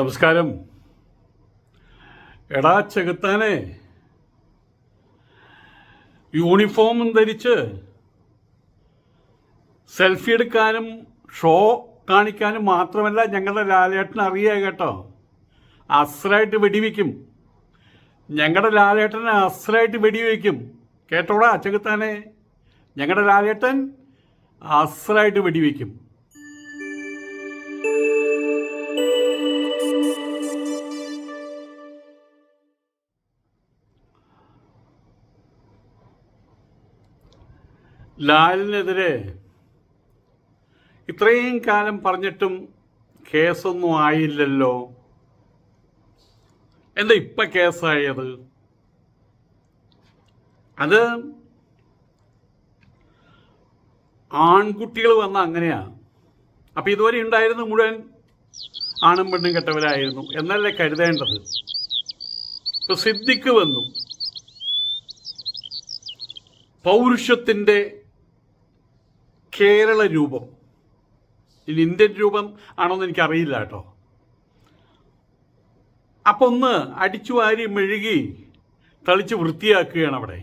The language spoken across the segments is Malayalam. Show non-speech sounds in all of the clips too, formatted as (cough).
നമസ്കാരം. എടാ ചെകുത്താനെ യൂണിഫോമും ധരിച്ച് സെൽഫി എടുക്കാനും ഷോ കാണിക്കാനും മാത്രമല്ല ഞങ്ങളുടെ ലാലേട്ടൻ അറിയുക കേട്ടോ. അസ്രായിട്ട് വെടിവെക്കും. ഞങ്ങളുടെ ലാലേട്ടനെ അസ്രായിട്ട് വെടിവെക്കും. കേട്ടോടാ ചെകുത്താനെ? ഞങ്ങളുടെ ലാലേട്ടൻ അസ്രായിട്ട് വെടിവെക്കും. ലാലിനെതിരെ ഇത്രയും കാലം പറഞ്ഞിട്ടും കേസൊന്നും ആയില്ലല്ലോ. എന്താ ഇപ്പം കേസായത്? അത് ആൺകുട്ടികൾ വന്ന അങ്ങനെയാ. അപ്പം ഇതുവരെ ഉണ്ടായിരുന്ന മുഴുവൻ ആണും പെണ്ണും കെട്ടവരായിരുന്നു എന്നല്ലേ കരുതേണ്ടത്? ഇപ്പൊ സിദ്ധിക്ക് വന്നു. പൗരുഷത്തിന്റെ കേരള രൂപം. ഇനി ഇന്ത്യൻ രൂപം ആണോന്ന് എനിക്കറിയില്ല കേട്ടോ. അപ്പൊ ഒന്ന് അടിച്ചു വാരി മെഴുകി തളിച്ച് വൃത്തിയാക്കുകയാണ് അവിടെ.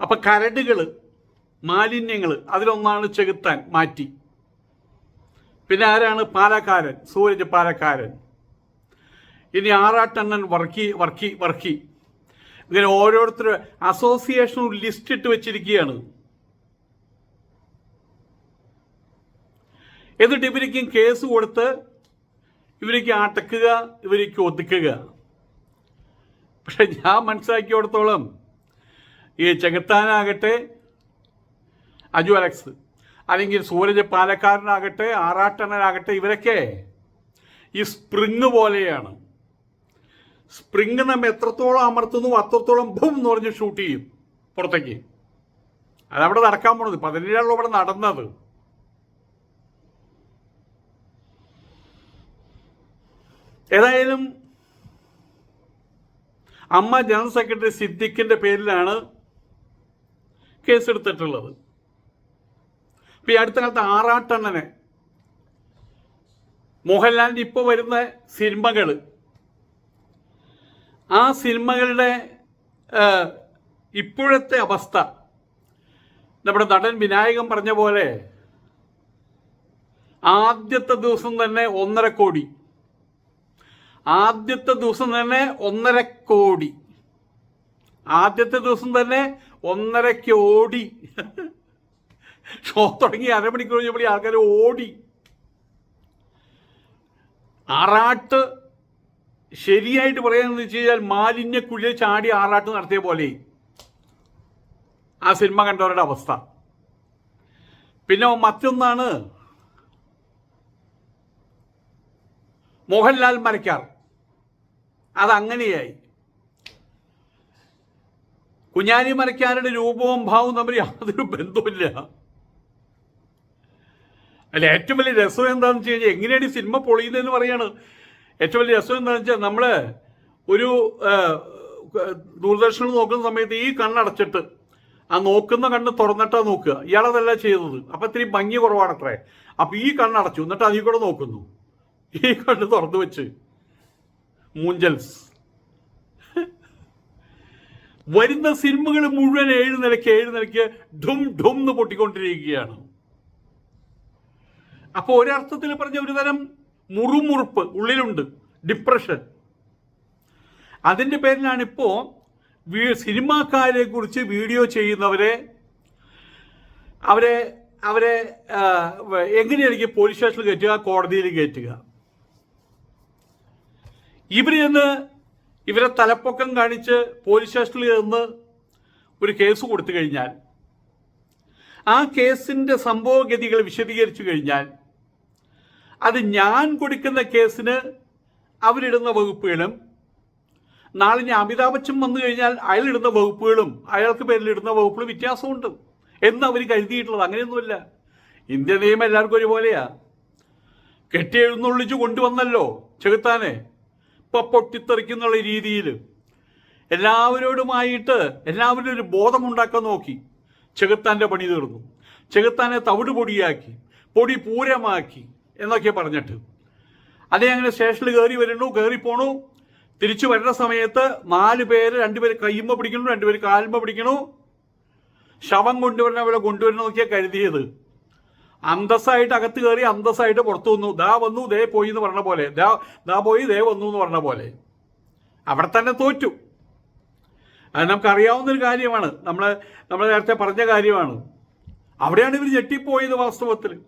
അപ്പൊ കരടുകൾ മാലിന്യങ്ങൾ അതിലൊന്നാണ് ചെകുത്താൻ മാറ്റി. പിന്നെ ആരാണ്? പാലക്കാരൻ സൂരജ് പാലക്കാരൻ. ഇനി ആറാട്ടണ്ണൻ വർക്കി വർക്കി വർക്കി. ഇങ്ങനെ ഓരോരുത്തർ അസോസിയേഷൻ ലിസ്റ്റ് ഇട്ട് വെച്ചിരിക്കുകയാണ്. എന്നിട്ട് ഇവരിക്കും കേസ് കൊടുത്ത് ഇവരിക്ക് അടക്കുക ഇവരിക്ക് ഒതുക്കുക. പക്ഷെ ഞാൻ മനസ്സിലാക്കിയോടത്തോളം ഈ ചെകുത്താനാകട്ടെ അജു അലക്സ് അല്ലെങ്കിൽ സൂരജ് പാലക്കാരനാകട്ടെ ആറാട്ടണനാകട്ടെ ഇവരൊക്കെ ഈ സ്പ്രിങ് പോലെയാണ്. സ്പ്രിങ് നമ്മ എത്രത്തോളം അമർത്തുന്നു അത്രത്തോളം ബും എന്ന് പറഞ്ഞ് ഷൂട്ട് ചെയ്യും പുറത്തേക്ക്. അതവിടെ നടക്കാൻ പോണത്. പതിനേഴാളോ അവിടെ നടന്നത്. ഏതായാലും അമ്മ ജനറൽ സെക്രട്ടറി സിദ്ദിഖിന്റെ പേരിലാണ് കേസെടുത്തിട്ടുള്ളത്. ഇപ്പൊ ഈ അടുത്ത കാലത്ത് ആറാട്ടണ്ണനെ മോഹൻലാലിന്റെ ഇപ്പോൾ വരുന്ന സിനിമകൾ ആ സിനിമകളുടെ ഇപ്പോഴത്തെ അവസ്ഥ. നമ്മുടെ നടൻ വിനായകൻ പറഞ്ഞ പോലെ ആദ്യത്തെ ദിവസം തന്നെ ഒന്നര കോടി. ആദ്യത്തെ ദിവസം തന്നെ ഒന്നര കോടി. ആദ്യത്തെ ദിവസം തന്നെ ഒന്നര കോടി. ഷോ തുടങ്ങി അരമണിക്കൂർ കഴിഞ്ഞപ്പോൾ ആൾക്കാർ ഓടി. ആറാട്ട് ശരിയായിട്ട് പറയാന്ന് വെച്ച് കഴിഞ്ഞാൽ മാലിന്യക്കുഴിയിൽ ചാടി ആറാട്ട് നടത്തിയ പോലെ. ആ സിനിമ കണ്ടവരുടെ അവസ്ഥ. പിന്നെ മറ്റൊന്നാണ് മോഹൻലാൽ മരക്കാർ. അതങ്ങനെയായി. കുഞ്ഞാലി മരക്കാരുടെ രൂപവും ഭാവവും തമ്മിൽ യാതൊരു ബന്ധവുമില്ല. അല്ല ഏറ്റവും വലിയ രസം എന്താണെന്ന് വെച്ച് കഴിഞ്ഞാൽ എങ്ങനെയാണ് ഈ സിനിമ പൊളിയുന്നതെന്ന് പറയാണ്. ഏറ്റവും വലിയ രസം എന്താണെന്ന് വെച്ചാൽ നമ്മൾ ഒരു ദൂരദർശനം നോക്കുന്ന സമയത്ത് ഈ കണ്ണടച്ചിട്ട് ആ നോക്കുന്ന കണ്ണ് തുറന്നിട്ടാ നോക്കുക. ഇയാളതല്ല ചെയ്തത്. അപ്പം ഇത്തിരി ഭംഗി കുറവാണത്രേ. അപ്പം ഈ കണ്ണടച്ചു. എന്നിട്ട് അതിൽ കൂടെ നോക്കുന്നു. ഈ കണ്ണ് തുറന്നു വെച്ച്. മൂഞ്ചൽസ്. വരുന്ന സിനിമകൾ മുഴുവൻ ഏഴ് നിലയ്ക്ക് ഏഴ് നിലയ്ക്ക് ധും ധും എന്ന് പൊട്ടിക്കൊണ്ടിരിക്കുകയാണ്. അപ്പോൾ ഒരർത്ഥത്തിൽ പറഞ്ഞ ഒരു തരം മുറുമുറുപ്പ് ഉള്ളിലുണ്ട്. ഡിപ്രഷൻ അതിന്റെ പേരിലാണ് ഇപ്പോൾ സിനിമാക്കാരെ കുറിച്ച് വീഡിയോ ചെയ്യുന്നവരെ അവരെ അവരെ എങ്ങനെയായിരിക്കും പോലീസ് സ്റ്റേഷനിൽ കയറ്റുക കോടതിയിൽ കയറ്റുക? ഇവർ ചെന്ന് ഇവരെ തലപ്പൊക്കം കാണിച്ച് പോലീസ് സ്റ്റേഷനിൽ ചെന്ന് ഒരു കേസ് കൊടുത്തു കഴിഞ്ഞാൽ ആ കേസിന്റെ സംഭവഗതികൾ വിശദീകരിച്ചു കഴിഞ്ഞാൽ അത് ഞാൻ കൊടുക്കുന്ന കേസിന് അവരിടുന്ന വകുപ്പുകളും നാളെ ഞാൻ അമിതാഭ് ബച്ചൻ വന്നു കഴിഞ്ഞാൽ അയാളിടുന്ന വകുപ്പുകളും അയാൾക്ക് പേരിലിടുന്ന വകുപ്പുകളും വ്യത്യാസമുണ്ട് എന്ന് അവർ കരുതിയിട്ടുള്ളത്. അങ്ങനെയൊന്നുമില്ല. ഇന്ത്യ നിയമം എല്ലാവർക്കും ഒരുപോലെയാ. കെട്ടി എഴുന്നള്ളിച്ച് കൊണ്ടുവന്നല്ലോ ചെകുത്താനെ. ഇപ്പൊ പൊട്ടിത്തെറിക്കുന്നുള്ള രീതിയിൽ എല്ലാവരോടുമായിട്ട് എല്ലാവരും ഒരു ബോധമുണ്ടാക്കാൻ നോക്കി. ചെകുത്താന്റെ പണി തീർന്നു. ചെകുത്താനെ തവിട് പൊടിയാക്കി പൊടി പൂരമാക്കി. എന്നൊക്കെ പറഞ്ഞിട്ട്. അതേ അങ്ങനെ സ്റ്റേഷനിൽ കയറി വരുന്നു കയറി പോണു. തിരിച്ചു വരുന്ന സമയത്ത് നാല് പേര് രണ്ടുപേര് കയ്യുമ്പ പിടിക്കണു രണ്ടുപേര് കാലുമ്പ പിടിക്കണു ശവം കൊണ്ടുവരണ പോലെ നോക്കിയാൽ കരുതിയത്. അന്തസ്സായിട്ട് അകത്ത് കയറി അന്തസ്സായിട്ട് പുറത്തു വന്നു. ദാ വന്നു ദേ പോയി എന്ന് പറഞ്ഞ പോലെ. ദാ ദാ പോയി ദേ വന്നു എന്ന് പറഞ്ഞ പോലെ. അവിടെ തന്നെ തോറ്റു. അത് നമുക്കറിയാവുന്ന ഒരു കാര്യമാണ്. നമ്മൾ നമ്മൾ നേരത്തെ പറഞ്ഞ കാര്യമാണ്. അവിടെയാണ് ഇവർ ഞെട്ടിപ്പോയത് വാസ്തവത്തിൽ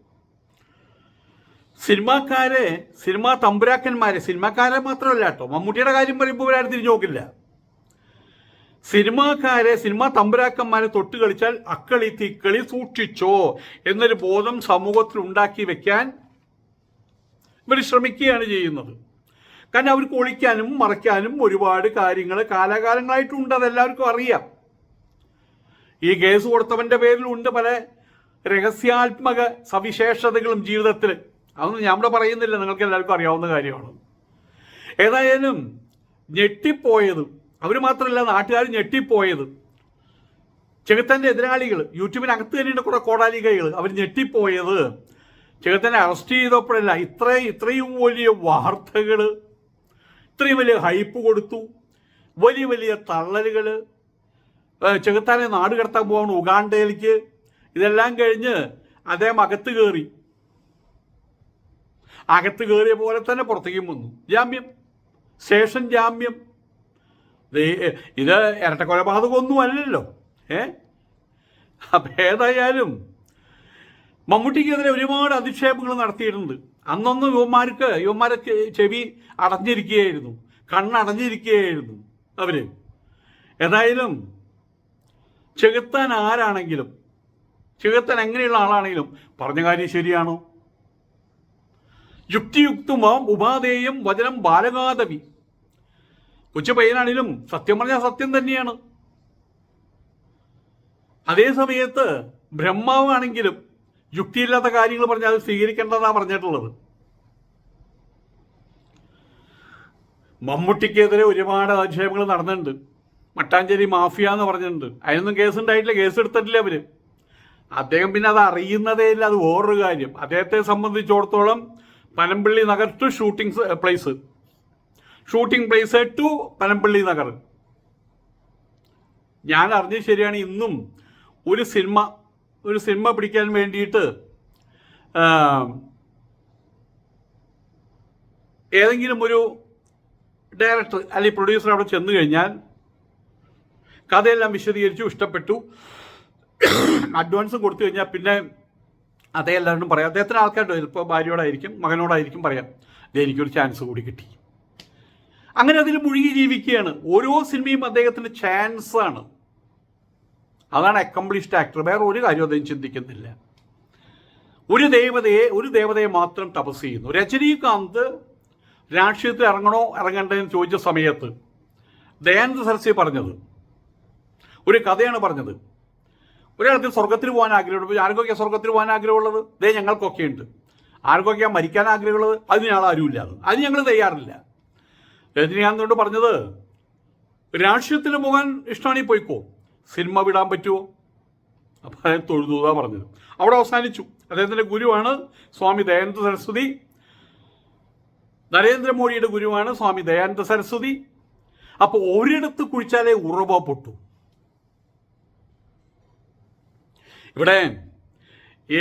സിനിമാക്കാരെ സിനിമാ തമ്പുരാക്കന്മാരെ സിനിമാക്കാരെ മാത്രമല്ല കേട്ടോ. മമ്മൂട്ടിയുടെ കാര്യം പറയുമ്പോൾ ഇവരാരും തിരിഞ്ഞു നോക്കില്ല. സിനിമാക്കാരെ സിനിമാ തമ്പുരാക്കന്മാരെ തൊട്ട് കളിച്ചാൽ അക്കളി തിക്കളി സൂക്ഷിച്ചോ എന്നൊരു ബോധം സമൂഹത്തിൽ ഉണ്ടാക്കി വെക്കാൻ ഇവർ ശ്രമിക്കുകയാണ് ചെയ്യുന്നത്. കാരണം അവർക്ക് ഒളിക്കാനും മറയ്ക്കാനും ഒരുപാട് കാര്യങ്ങൾ കാലാകാലങ്ങളായിട്ടുണ്ട് അതെല്ലാവർക്കും അറിയാം. ഈ കേസ് കൊടുത്തവന്റെ പേരിലുണ്ട് പല രഹസ്യാത്മക സവിശേഷതകളും ജീവിതത്തിൽ അതൊന്നും ഞാൻ ഇവിടെ പറയുന്നില്ല. നിങ്ങൾക്ക് എല്ലാവർക്കും അറിയാവുന്ന കാര്യമാണ്. ഏതായാലും ഞെട്ടിപ്പോയത് അവർ മാത്രമല്ല നാട്ടുകാർ ഞെട്ടിപ്പോയത് ചെകുത്തന്റെ എതിരാളികൾ യൂട്യൂബിനകത്ത് തന്നെയുണ്ട് കുറെ കോടാലികകൾ അവർ ഞെട്ടിപ്പോയത് ചെകുത്തനെ അറസ്റ്റ് ചെയ്തപ്പോഴല്ല. ഇത്ര ഇത്രയും വലിയ വാർത്തകൾ ഇത്രയും വലിയ ഹൈപ്പ് കൊടുത്തു. വലിയ വലിയ തള്ളലുകൾ ചെകുത്താനെ നാട് കടത്താൻ പോവാണ് ഉഗാണ്ടയിലേക്ക്. ഇതെല്ലാം കഴിഞ്ഞ് അദ്ദേഹം അകത്ത് കയറി. അകത്ത് കയറിയ പോലെ തന്നെ പുറത്തേക്കും വന്നു. ജാമ്യം. ശേഷം ജാമ്യം. ഇത് ഇരട്ട കൊലപാതകമൊന്നും അല്ലല്ലോ. ഏ? അപ്പം ഏതായാലും മമ്മൂട്ടിക്കെതിരെ ഒരുപാട് അധിക്ഷേപങ്ങൾ നടത്തിയിട്ടുണ്ട്. അന്നൊന്നും യുവന്മാർക്ക് യുവന്മാരെ ചെവി അടഞ്ഞിരിക്കുകയായിരുന്നു. കണ്ണടഞ്ഞിരിക്കുകയായിരുന്നു അവർ. ഏതായാലും ചെകുത്താൻ ആരാണെങ്കിലും ചെകുത്താൻ എങ്ങനെയുള്ള ആളാണെങ്കിലും പറഞ്ഞ കാര്യം ശരിയാണോ? യുക്തിയുക്തമാം ഉപാധേയം വചനം ബാലകാതവി കൊച്ചു പയ്യനാണെങ്കിലും സത്യം പറഞ്ഞാൽ സത്യം തന്നെയാണ്. അതേ സമയത്ത് ബ്രഹ്മാവാണെങ്കിലും യുക്തിയില്ലാത്ത കാര്യങ്ങൾ പറഞ്ഞാൽ അത് സ്വീകരിക്കേണ്ടതാണ് പറഞ്ഞിട്ടുള്ളത്. മമ്മൂട്ടിക്കെതിരെ ഒരുപാട് ആക്ഷേപങ്ങൾ നടന്നിട്ടുണ്ട്. മട്ടാഞ്ചേരി മാഫിയ എന്ന് പറഞ്ഞിട്ടുണ്ട്. അതിനൊന്നും കേസ് ഉണ്ടായിട്ടില്ല കേസ് എടുത്തിട്ടില്ല അവർ. അദ്ദേഹം പിന്നെ അത് അറിയുന്നതേ ഇല്ല അത് വേറൊരു കാര്യം. അദ്ദേഹത്തെ സംബന്ധിച്ചിടത്തോളം Panampilly Nagar to shooting place shooting place to Panampilly Nagar. ഞാൻ അറിഞ്ഞത് ശരിയാണ് ഇന്നും ഒരു സിനിമ ഒരു സിനിമ പിടിക്കാൻ വേണ്ടിയിട്ട് ഏതെങ്കിലും ഒരു ഡയറക്ടർ അല്ലെങ്കിൽ പ്രൊഡ്യൂസർ അവിടെ ചെന്നു കഴിഞ്ഞാൽ കഥയെല്ലാം വിശദീകരിച്ചു ഇഷ്ടപ്പെട്ടു. (coughs) അഡ്വാൻസും കൊടുത്തു കഴിഞ്ഞാൽ പിന്നെ അതേ എല്ലാവരും പറയാം. അദ്ദേഹത്തിന് ആൾക്കാരുണ്ട്. ചിലപ്പോൾ ഭാര്യയോടായിരിക്കും മകനോടായിരിക്കും പറയാം. എനിക്കൊരു ചാൻസ് കൂടി കിട്ടി. അങ്ങനെ അതിൽ മുഴുകി ജീവിക്കുകയാണ്. ഓരോ സിനിമയും അദ്ദേഹത്തിന് ചാൻസ് ആണ്. അതാണ് അക്കംപ്ലിഷ്ഡ് ആക്ടർ വേറെ ഒരു കാര്യം അദ്ദേഹം ചിന്തിക്കുന്നില്ല. ഒരു ദേവതയെ ഒരു ദേവതയെ മാത്രം തപസ് ചെയ്യുന്നു. രജനീകാന്ത് രാഷ്ട്രീയത്തിൽ ഇറങ്ങണോ ഇറങ്ങണ്ടെന്ന് ചോദിച്ച സമയത്ത് ദയാനന്ദ സരസ്വതി പറഞ്ഞത്. ഒരു കഥയാണ് പറഞ്ഞത്. ഒരാൾക്ക് സ്വർഗത്തിൽ പോകാൻ ആഗ്രഹമുണ്ട്. ആർക്കൊക്കെയാണ് സ്വർഗത്തിൽ പോകാൻ ആഗ്രഹമുള്ളത്? ദേ ഞങ്ങൾക്കൊക്കെ ഉണ്ട്. ആർക്കൊക്കെയാ മരിക്കാൻ ആഗ്രഹമുള്ളത്? അത് ഞങ്ങൾ ആരുമില്ല. അത് ഞങ്ങൾ തയ്യാറില്ല. രജനീകാന്തോട് പറഞ്ഞത് രാഷ്ട്രീയത്തിൽ പോകാൻ ഇഷ്ടമാണെങ്കിൽ പോയിക്കോ? സിനിമ വിടാൻ പറ്റുമോ അപ്പം അദ്ദേഹം തൊഴുതൂതാ പറഞ്ഞത്. അവിടെ അവസാനിച്ചു. അദ്ദേഹത്തിന്റെ ഗുരുവാണ് സ്വാമി ദയാനന്ദ സരസ്വതി. നരേന്ദ്രമോദിയുടെ ഗുരുവാണ് സ്വാമി ദയാനന്ദ സരസ്വതി. അപ്പോൾ ഒരിടത്ത് കുഴിച്ചാലേ ഉറവ പൊട്ടു. ഇവിടെ ഈ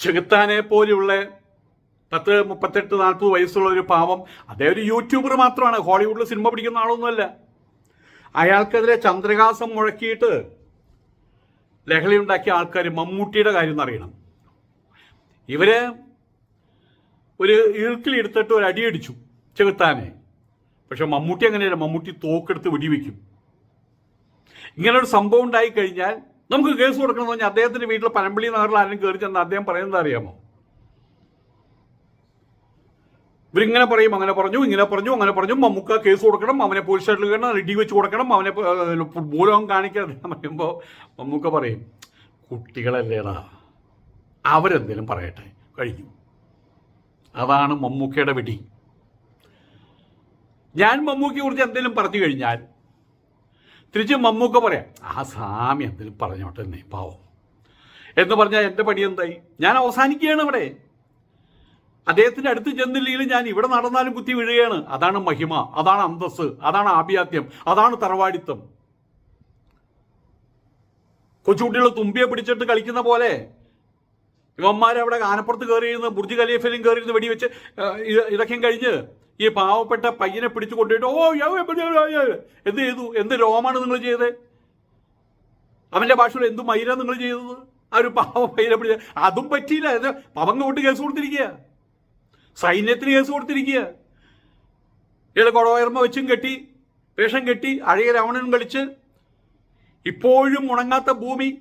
ചെകുത്താനെ പോലെയുള്ള പത്ത് മുപ്പത്തെട്ട് നാൽപ്പത് വയസ്സുള്ള ഒരു പാവം അതേ ഒരു യൂട്യൂബർ മാത്രമാണ്. ഹോളിവുഡിൽ സിനിമ പിടിക്കുന്ന ആളൊന്നുമല്ല. അയാൾക്കെതിരെ ചന്ദ്രഹാസം മുഴക്കിയിട്ട് ലഹളി ഉണ്ടാക്കിയ ആൾക്കാർ മമ്മൂട്ടിയുടെ കാര്യം എന്നറിയണം ഇവർ ഒരു ഈർക്കിലെടുത്തിട്ട് ഒരു അടിയടിച്ചു ചെകുത്താനെ. പക്ഷെ മമ്മൂട്ടി അങ്ങനെയല്ല. മമ്മൂട്ടി തോക്കെടുത്ത് വെടിവെക്കും. ഇങ്ങനൊരു സംഭവം ഉണ്ടായി കഴിഞ്ഞാൽ നമുക്ക് കേസ് കൊടുക്കണമെന്ന് പറഞ്ഞാൽ അദ്ദേഹത്തിന്റെ വീട്ടിൽ പനമ്പിളി നഗറിൽ ആരും കയറി ചെന്ന് അദ്ദേഹം പറയുന്നത് അറിയാമോ? ഇവരിങ്ങനെ പറയും അങ്ങനെ പറഞ്ഞു ഇങ്ങനെ പറഞ്ഞു അങ്ങനെ പറഞ്ഞു. മമ്മൂക്ക കേസ് കൊടുക്കണം അവനെ പോലീസ് സ്റ്റേഷനിൽ കയറണം ഇടി വെച്ച് കൊടുക്കണം അവനെ ഫുട്ബോളും കാണിക്കാതെ പറയുമ്പോൾ മമ്മൂക്ക പറയും കുട്ടികളല്ലേടാ അവരെന്തേലും പറയട്ടെ കഴിഞ്ഞു അതാണ് മമ്മൂക്കയുടെ വെടി ഞാൻ മമ്മൂക്കയെ കുറിച്ച് എന്തെങ്കിലും പറഞ്ഞു കഴിഞ്ഞാൽ തിരിച്ച് മമ്മൂക്ക പറയാം ആ സ്വാമി എന്തെങ്കിലും പറഞ്ഞോട്ടെ എന്നേ പാവം. എന്ന് പറഞ്ഞാൽ എന്റെ പണി എന്തായി? ഞാൻ അവസാനിക്കുകയാണ് ഇവിടെ അദ്ദേഹത്തിന്റെ അടുത്ത് ചെന്നില്ലെങ്കിൽ ഞാൻ ഇവിടെ നടന്നാലും കുത്തി വീഴുകയാണ്. അതാണ് മഹിമ അതാണ് അന്തസ് അതാണ് ആഭിയാത്യം അതാണ് തറവാടിത്തം. കൊച്ചുകുട്ടികൾ തുമ്പിയെ പിടിച്ചിട്ട് കളിക്കുന്ന പോലെ. ഇവന്മാരവിടെ ആനപ്പുറത്ത് കയറിയിരുന്ന് ബുർജ് ഖലീഫയിലും കയറിയിരുന്ന് വെടിവെച്ച് ഇതൊക്കെയും കഴിഞ്ഞ് ഈ പാവപ്പെട്ട പയ്യനെ പിടിച്ചു കൊണ്ടുപോയിട്ട് ഓ യ്യോ, യ്യോ, യ്യോ, യ്യോ, യ്യോ." എന്ത് ചെയ്തു? എന്ത് രോമാണ് നിങ്ങൾ ചെയ്തത് അവന്റെ ഭാഷയിൽ എന്ത് മൈര നിങ്ങൾ ചെയ്തത്? ആ ഒരു പാവ പയ്യനെ പിടിച്ച അതും പറ്റിയില്ല. പവങ്ങ കൊണ്ട് കേസ് കൊടുത്തിരിക്കുക. സൈന്യത്തിന് കേസ് കൊടുത്തിരിക്കുക. ഇയാൾ കൊടവയർമ്മ വെച്ചും കെട്ടി വേഷം കെട്ടി അഴയ രാവണനും കളിച്ച് ഇപ്പോഴും ഉണങ്ങാത്ത ഭൂമി.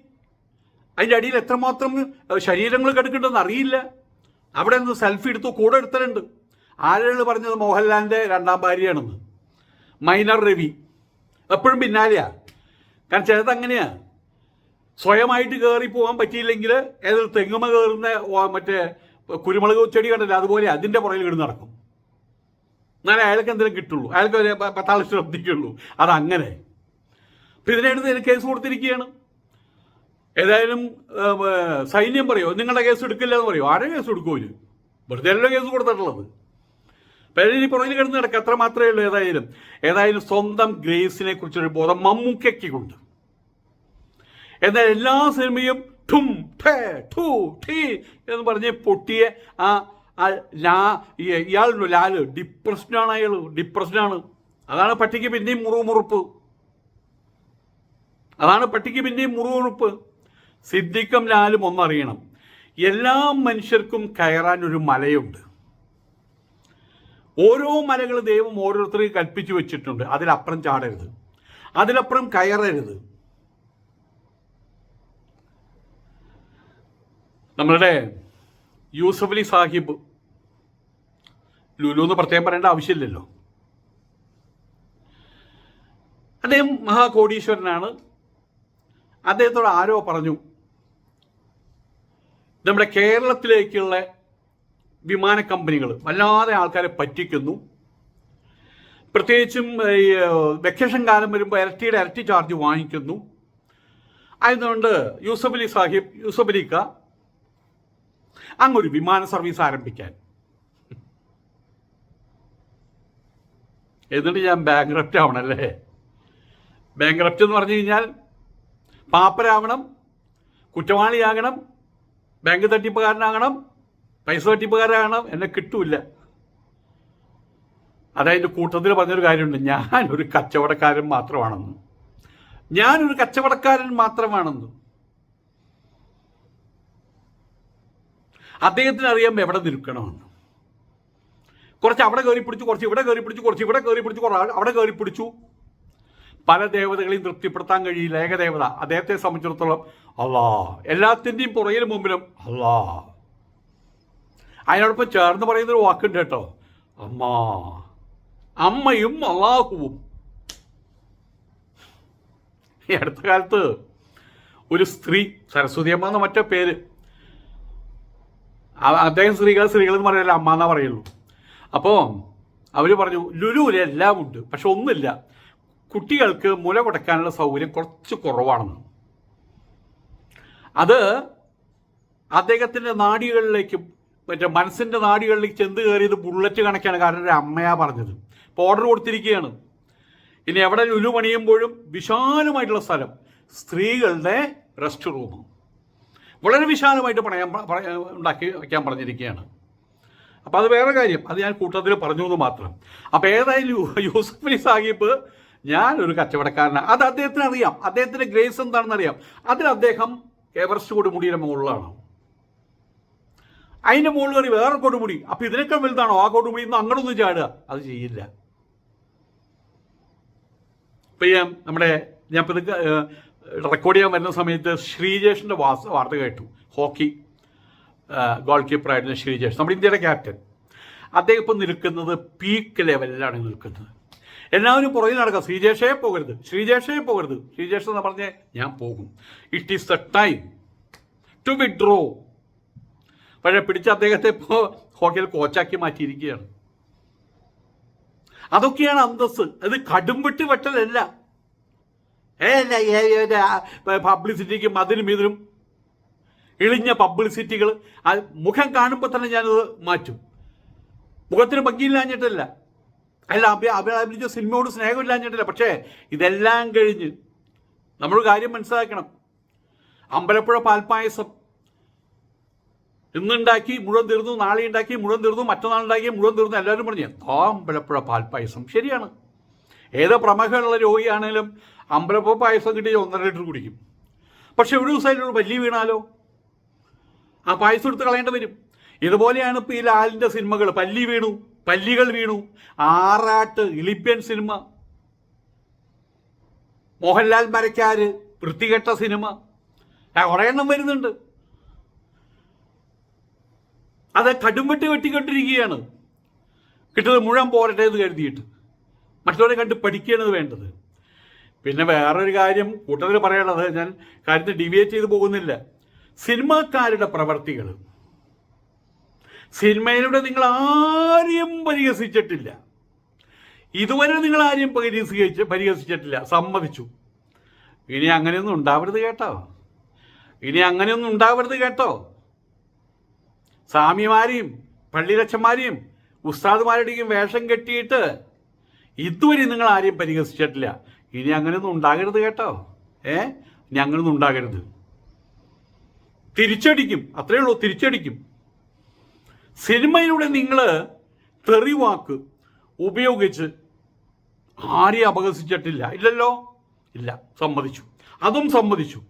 അതിന്റെ അടിയിൽ എത്രമാത്രം ശരീരങ്ങൾ കിടക്കുന്നുണ്ടെന്ന് അറിയില്ല. അവിടെ നിന്ന് സെൽഫി എടുത്തു കൂടെ എടുത്തിട്ടുണ്ട് ആരാണ് പറഞ്ഞത് മോഹൻലാലിന്റെ രണ്ടാം ഭാര്യയാണെന്ന്. മൈനർ രവി. എപ്പോഴും പിന്നാലെയാ. കാരണം ചിലത് അങ്ങനെയാ. സ്വയമായിട്ട് കയറി പോകാൻ പറ്റിയില്ലെങ്കിൽ ഏതൊരു തെങ്ങുമ കയറുന്ന മറ്റേ കുരുമുളക് ചെടി കണ്ടല്ലോ അതുപോലെ അതിന്റെ പുറകിൽ കിടന്ന് നടക്കും. എന്നാലേ അയാൾക്ക് എന്തെങ്കിലും കിട്ടുള്ളൂ. അയാൾക്ക് ഒരു പത്താൾ ശ്രദ്ധിക്കുള്ളൂ. അതങ്ങനെ. അപ്പം ഇതിനെടുത്ത് ഇതിന് കേസ് കൊടുത്തിരിക്കുകയാണ്. ഏതായാലും സൈന്യം പറയോ? നിങ്ങളുടെ കേസ് എടുക്കില്ല എന്ന് പറയോ? ആരെ കേസ് എടുക്കുമോ വെറുതെ കേസ് കൊടുത്തിട്ടുള്ളത്. ഇനി പുറകിൽ കിടന്ന് കിടക്കുക അത്ര മാത്രമേ ഉള്ളൂ ഏതായാലും. ഏതായാലും സ്വന്തം ഗ്രേസിനെ കുറിച്ചൊരു ബോധം മമ്മൂക്കയ്ക്കുണ്ട്. എന്നാൽ എല്ലാ സിനിമയും ഠും ഠേ ഠൂ എന്ന് പറഞ്ഞ് പൊട്ടിയ ആ ലാ ഇയാളുണ്ടോ ലാൽ. ഡിപ്രസ്ഡാണ് അയാൾ. ഡിപ്രസ്ഡാണ് അതാണ് പട്ടിക്ക് പിന്നെയും മുറുമുറുപ്പ് അതാണ് പട്ടിക്ക് പിന്നെയും മുറുമുറുപ്പ് സിദ്ദിഖും ലാലും ഒന്നറിയണം. എല്ലാ മനുഷ്യർക്കും കയറാൻ ഒരു മലയുണ്ട്. ഓരോ മലകൾ ദൈവം ഓരോരുത്തരെയും കൽപ്പിച്ചു വെച്ചിട്ടുണ്ട്. അതിലപ്പുറം ചാടരുത്. അതിലപ്പുറം കയറരുത്. നമ്മളുടെ യൂസഫ് അലി സാഹിബ് ലുലു എന്ന് പ്രത്യേകം പറയേണ്ട ആവശ്യമില്ലല്ലോ. അദ്ദേഹം മഹാകോടീശ്വരനാണ്. അദ്ദേഹത്തോട് ആരോ പറഞ്ഞു നമ്മുടെ കേരളത്തിലേക്കുള്ള വിമാന കമ്പനികൾ വല്ലാതെ ആൾക്കാരെ പറ്റിക്കുന്നു. പ്രത്യേകിച്ചും ഈ വെക്കേഷൻ കാലം വരുമ്പോൾ ഇരട്ടിയുടെ ഇരട്ടി ചാർജ് വാങ്ങിക്കുന്നു. ആയതുകൊണ്ട് യൂസഫ് അലി സാഹിബ് യൂസഫ് അലിക്ക അങ്ങൊരു വിമാന സർവീസ് ആരംഭിക്കാൻ. എന്നിട്ട് ഞാൻ ബാങ്ക്രപ്റ്റ് ആവണല്ലേ? ബാങ്ക്രപ്റ്റ് എന്ന് പറഞ്ഞു കഴിഞ്ഞാൽ പാപ്പരാവണം കുറ്റവാളിയാകണം ബാങ്ക് തട്ടിപ്പുകാരനാകണം പൈസ തട്ടിപ്പുകാരനാകണം എന്നെ കിട്ടൂല അതായത് കൂട്ടത്തിൽ പറഞ്ഞൊരു കാര്യമുണ്ട് ഒരു കച്ചവടക്കാരൻ മാത്രമാണെന്ന്. ഞാനൊരു കച്ചവടക്കാരൻ മാത്രമാണെന്ന്. അദ്ദേഹത്തിന് അറിയാം എവിടെ നിൽക്കണമെന്ന്. കുറച്ച് അവിടെ കയറി പിടിച്ചു കുറച്ച് ഇവിടെ കയറി പിടിച്ചു കുറച്ച് ഇവിടെ കയറി പിടിച്ചു കുറച്ച് അവിടെ കയറി പിടിച്ചു പല ദേവതകളെയും തൃപ്തിപ്പെടുത്താൻ കഴിയില്ല ഏകദേവത. അദ്ദേഹത്തെ സംബന്ധിച്ചിടത്തോളം അള്ളാ എല്ലാത്തിന്റെയും പുറകിലും മുമ്പിലും അല്ലാ അതിനോടൊപ്പം ചേർന്ന് പറയുന്നൊരു വാക്കുണ്ട് കേട്ടോ. അമ്മ. അമ്മയും അള്ളാഹുവും. ഈ അടുത്ത കാലത്ത് ഒരു സ്ത്രീ സരസ്വതി അമ്മ എന്ന മറ്റേ പേര്. അദ്ദേഹം സ്ത്രീകൾ സ്ത്രീകൾ എന്ന് പറയല്ല അമ്മ എന്നാ പറയുള്ളൂ. അപ്പോൾ അവർ പറഞ്ഞു ലുലുവിൽ എല്ലാം ഉണ്ട് പക്ഷെ ഒന്നില്ല കുട്ടികൾക്ക് മുല കൊടുക്കാനുള്ള സൗകര്യം കുറച്ച് കുറവാണെന്ന്. അത് അദ്ദേഹത്തിന്റെ നാടികളിലേക്ക് മറ്റേ മനസ്സിന്റെ നാടികളിലേക്ക് ചെന്ന് കയറിയത് ബുള്ളറ്റ് കണക്കാണ് കാരണം ഒരു അമ്മയാ പറഞ്ഞത്. ഇപ്പോൾ ഓർഡർ കൊടുത്തിരിക്കുകയാണ്. ഇനി എവിടെ ലുലു പണിയുമ്പോഴും വിശാലമായിട്ടുള്ള സ്ഥലം സ്ത്രീകളുടെ റെസ്റ്റ് റൂം വളരെ വിശാലമായിട്ട് പണയാൻ ഉണ്ടാക്കി വയ്ക്കാൻ പറഞ്ഞിരിക്കുകയാണ്. അപ്പോൾ അത് വേറെ കാര്യം. അത് ഞാൻ കൂട്ടത്തിൽ പറഞ്ഞു എന്ന് മാത്രം. അപ്പോൾ ഏതായാലും യൂസഫ് അലി സാഹിബ് ഞാനൊരു കച്ചവടക്കാരനാണ് അത് അദ്ദേഹത്തിന് അറിയാം. അദ്ദേഹത്തിന്റെ ഗ്രേസ് എന്താണെന്ന് അറിയാം. അതിൽ അദ്ദേഹം എവറസ്റ്റ് കൊടുമുടിയുടെ മുകളിലാണ്. അതിന്റെ മുകളിൽ കയറി വേറെ കൊടുമുടി അപ്പം ഇതിനൊക്കെ വലുതാണോ? ആ കൊടുമുടി ഇന്ന് അങ്ങോട്ടൊന്നും ചാടുക. അത് ചെയ്യില്ല. ഇപ്പം ഞാൻ നമ്മുടെ ഞാൻ ഇപ്പം റെക്കോർഡ് ചെയ്യാൻ വരുന്ന സമയത്ത് ശ്രീജേഷിന്റെ വാസ വാർത്ത കേട്ടു. ഹോക്കി ഗോൾ കീപ്പർ കീപ്പറായിരുന്ന ശ്രീജേഷ് നമ്മുടെ ഇന്ത്യയുടെ ക്യാപ്റ്റൻ അദ്ദേഹം ഇപ്പം നിൽക്കുന്നത് പീക്ക് ലെവലിലാണ് നിൽക്കുന്നത്. എല്ലാവരും പുറകിൽ നടക്കുക. ശ്രീജേഷേ പോകരുത്. ശ്രീജേഷേ പോകരുത്. ശ്രീജേഷ് എന്ന് പറഞ്ഞ് ഞാൻ പോകും. It is the time to withdraw പക്ഷേ പിടിച്ച അദ്ദേഹത്തെ ഇപ്പോൾ ഹോക്കിയിൽ കോച്ചാക്കി മാറ്റിയിരിക്കുകയാണ്. അതൊക്കെയാണ് അന്തസ് അത് കടുംവിട്ട് വെട്ടലല്ല. പബ്ലിസിറ്റിക്കും അതിനും ഇതിനും ഇളിഞ്ഞ പബ്ലിസിറ്റികൾ മുഖം കാണുമ്പോൾ തന്നെ ഞാനത് മാറ്റും. മുഖത്തിന് ഭംഗിയില്ലാഞ്ഞിട്ടല്ല. അല്ല അഭി അഭിനയിച്ച സിനിമയോട് സ്നേഹമില്ലാഞ്ഞിട്ടില്ല. പക്ഷേ ഇതെല്ലാം കഴിഞ്ഞ് നമ്മൾ കാര്യം മനസ്സിലാക്കണം. അമ്പലപ്പുഴ പാൽപ്പായസം ഇന്നുണ്ടാക്കി മുഴുവൻ തീർന്നു നാളെ ഉണ്ടാക്കി മുഴുവൻ തീർന്നു മറ്റന്നാൾ ഉണ്ടാക്കി മുഴുവൻ തീർന്നു എല്ലാവരും പറഞ്ഞു എന്തോ അമ്പലപ്പുഴ പാൽപ്പായസം? ശരിയാണ്. ഏത് പ്രമേഹമുള്ള രോഗിയാണെങ്കിലും അമ്പലപ്പുഴ പായസം കിട്ടി ഒന്നര ലിറ്റർ കുടിക്കും. പക്ഷെ ഒരു ദിവസം വലിയ വീണാലോ? ആ പായസം എടുത്ത് കളയേണ്ടി വരും. ഇതുപോലെയാണ് ഇപ്പോൾ ഈ ലാലിന്റെ സിനിമകൾ പല്ലി വീണു പല്ലികൾ വീണു. ആറാട്ട് ഇലിപ്യൻ സിനിമ. മോഹൻലാൽ മരക്കാര് വൃത്തികെട്ട സിനിമ. കുറേ എണ്ണം വരുന്നുണ്ട്. അത് കടുംവെട്ടി വെട്ടിക്കൊണ്ടിരിക്കുകയാണ്. കിട്ടുന്നത് മുഴുവൻ പോരട്ടെ എന്ന് കരുതിയിട്ട്. മറ്റുള്ളവരെ കണ്ട് പഠിക്കുകയാണ് വേണ്ടത്. പിന്നെ വേറൊരു കാര്യം കൂട്ടത്തിൽ പറയാനുള്ളത് ഞാൻ കാര്യത്തിൽ ഡിവിയേറ്റ് ചെയ്ത് പോകുന്നില്ല. സിനിമാക്കാരുടെ പ്രവർത്തികൾ. സിനിമയിലൂടെ നിങ്ങൾ ആരെയും പരിഹസിച്ചിട്ടില്ല. ഇതുവരെ നിങ്ങൾ ആരെയും പരിഹസിച്ച് പരിഹസിച്ചിട്ടില്ല സമ്മതിച്ചു. ഇനി അങ്ങനെയൊന്നും ഉണ്ടാവരുത് കേട്ടോ. ഇനി അങ്ങനെയൊന്നും ഉണ്ടാവരുത് കേട്ടോ. സ്വാമിമാരെയും പള്ളിയിലച്ചന്മാരെയും ഉസ്താദുമാരുടെയും വേഷം കെട്ടിയിട്ട് ഇതുവരെ നിങ്ങൾ ആരെയും പരിഹസിച്ചിട്ടില്ല. ഇനി അങ്ങനെയൊന്നും ഉണ്ടാകരുത് കേട്ടോ. ഏ? അങ്ങനെയൊന്നും ഉണ്ടാകരുത്. തിരിച്ചടിക്കും. അത്രയേ ഉള്ളൂ തിരിച്ചടിക്കും. സിനിമയിലൂടെ നിങ്ങൾ തെറിവാക്ക് ഉപയോഗിച്ച് ആരെയും അപഹസിച്ചിട്ടില്ല. ഇല്ലല്ലോ? ഇല്ല. സമ്മതിച്ചു. അതും സമ്മതിച്ചു.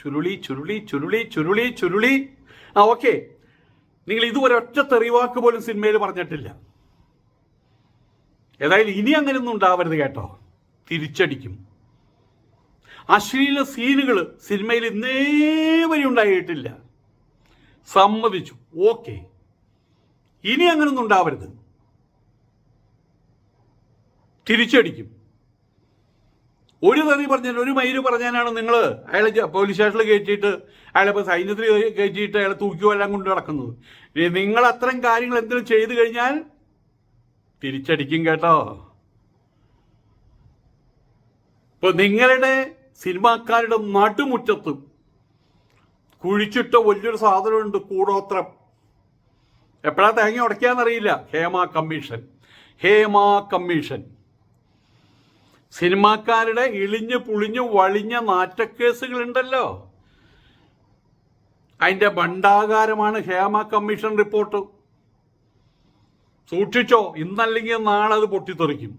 ചുരുളി ചുരുളി ചുരുളി ചുരുളി ചുരുളി. ആ ഓക്കെ. നിങ്ങൾ ഇതുവരെ ഒറ്റ തെറിവാക്ക് പോലും സിനിമയിൽ പറഞ്ഞിട്ടില്ല. ഏതായാലും ഇനി അങ്ങനെയൊന്നും ഉണ്ടാവരുത് കേട്ടോ. തിരിച്ചടിക്കും. അശ്ലീല സീനുകൾ സിനിമയിൽ ഇന്നേ വരെ ഉണ്ടായിട്ടില്ല. സമ്മതിച്ചു. ഓക്കെ. ഇനി അങ്ങനൊന്നും ഉണ്ടാവരുത്. തിരിച്ചടിക്കും. ഒരു തെറി പറഞ്ഞാൽ ഒരു മൈര് പറഞ്ഞാലാണ് നിങ്ങൾ? അയാളെ പോലീസ് സ്റ്റേഷനിൽ കയറ്റിയിട്ട് അയാളെ ഇപ്പോൾ സൈന്യത്തിൽ കയറ്റി- കയറ്റിയിട്ട് അയാളെ തൂക്കിയോ എല്ലാം കൊണ്ട് നടക്കുന്നത്. നിങ്ങൾ അത്തരം കാര്യങ്ങൾ എന്തെങ്കിലും ചെയ്തു കഴിഞ്ഞാൽ തിരിച്ചടിക്കും കേട്ടോ. ഇപ്പൊ നിങ്ങളുടെ സിനിമാക്കാരുടെ നടുമുറ്റത്ത് കുഴിച്ചിട്ട വലിയൊരു സാധനമുണ്ട് കൂടോത്രം. എപ്പോഴാ തേങ്ങ ഉടയ്ക്കാന്നറിയില്ല. ഹേമ കമ്മീഷൻ. ഹേമ കമ്മീഷൻ. സിനിമാക്കാരുടെ ഇളിഞ്ഞ് പുളിഞ്ഞ് വളിഞ്ഞ നാറ്റക്കേസുകളുണ്ടല്ലോ. അതിന്റെ ഭണ്ഡാകാരമാണ് ഹേമ കമ്മീഷൻ റിപ്പോർട്ട്. സൂക്ഷിച്ചോ ഇന്നല്ലെങ്കിൽ നാളെ അത് പൊട്ടിത്തെറിക്കും.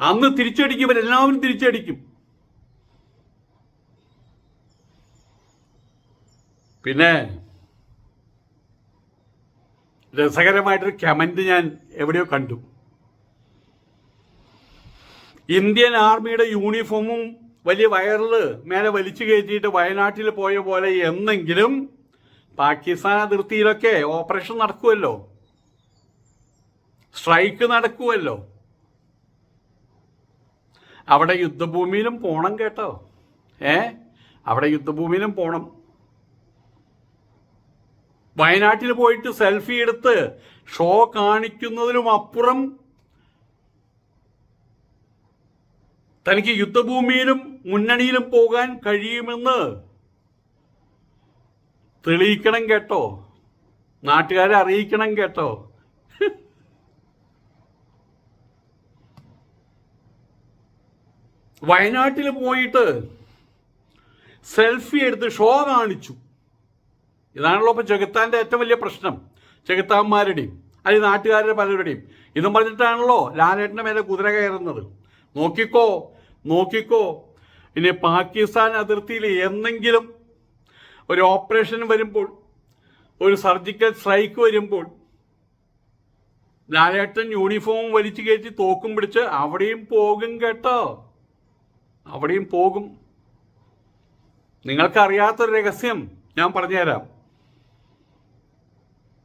അന്ന് തിരിച്ചടിക്കും ഇവരെല്ലാവരും തിരിച്ചടിക്കും. പിന്നെ രസകരമായിട്ടൊരു കമന്റ് ഞാൻ എവിടെയോ കണ്ടു. ഇന്ത്യൻ ആർമിയുടെ യൂണിഫോമും വലിയ വയറിൽ മേലെ വലിച്ചു കയറ്റിയിട്ട് വയനാട്ടിൽ പോയ പോലെ എന്നെങ്കിലും പാകിസ്ഥാൻ അതിർത്തിയിലൊക്കെ ഓപ്പറേഷൻ നടക്കുമല്ലോ സ്ട്രൈക്ക് നടക്കുമല്ലോ അവിടെ യുദ്ധഭൂമിയിലും പോണം കേട്ടോ. ഏ? അവിടെ യുദ്ധഭൂമിയിലും പോണം. വയനാട്ടിൽ പോയിട്ട് സെൽഫി എടുത്ത് ഷോ കാണിക്കുന്നതിലും അപ്പുറം തനിക്ക് യുദ്ധഭൂമിയിലും മുന്നണിയിലും പോകാൻ കഴിയുമെന്ന് തെളിയിക്കണം കേട്ടോ. നാട്ടുകാരെ അറിയിക്കണം കേട്ടോ. (laughs) വയനാട്ടിൽ പോയിട്ട് സെൽഫി എടുത്ത് ഷോ കാണിച്ചു. ഇതാണല്ലോ ഇപ്പൊ ജഗത്താന്റെ ഏറ്റവും വലിയ പ്രശ്നം. ജഗത്താന്മാരുടെയും അല്ലെങ്കിൽ നാട്ടുകാരുടെ പലരുടെയും. ഇതും പറഞ്ഞിട്ടാണല്ലോ ലാലേട്ടന്റെ മേലെ കുതിര കയറുന്നത്. നോക്കിക്കോ നോക്കിക്കോ. ഇനി പാകിസ്ഥാൻ അതിർത്തിയിൽ എന്നെങ്കിലും ഒരു ഓപ്പറേഷൻ വരുമ്പോൾ ഒരു സർജിക്കൽ സ്ട്രൈക്ക് വരുമ്പോൾ ലാലേട്ടൻ യൂണിഫോം വലിച്ചു കയറ്റി തോക്കും പിടിച്ച് അവിടെയും പോകും കേട്ടോ. അവിടെയും പോകും. നിങ്ങൾക്കറിയാത്തൊരു രഹസ്യം ഞാൻ പറഞ്ഞുതരാം.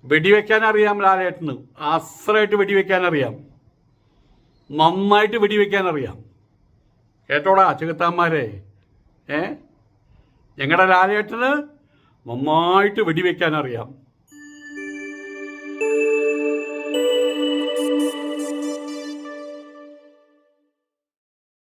വെടിവെക്കാൻ അറിയാം ലാലേട്ടന്. അസ്രമായിട്ട് വെടിവെക്കാൻ അറിയാം നന്നായിട്ട് വെടിവെക്കാൻ അറിയാം കേട്ടോടാ ചെകുത്താന്മാരെ ഏ? ഞങ്ങളുടെ ലാലേട്ടന് നന്നായിട്ട് വെടിവെക്കാൻ അറിയാം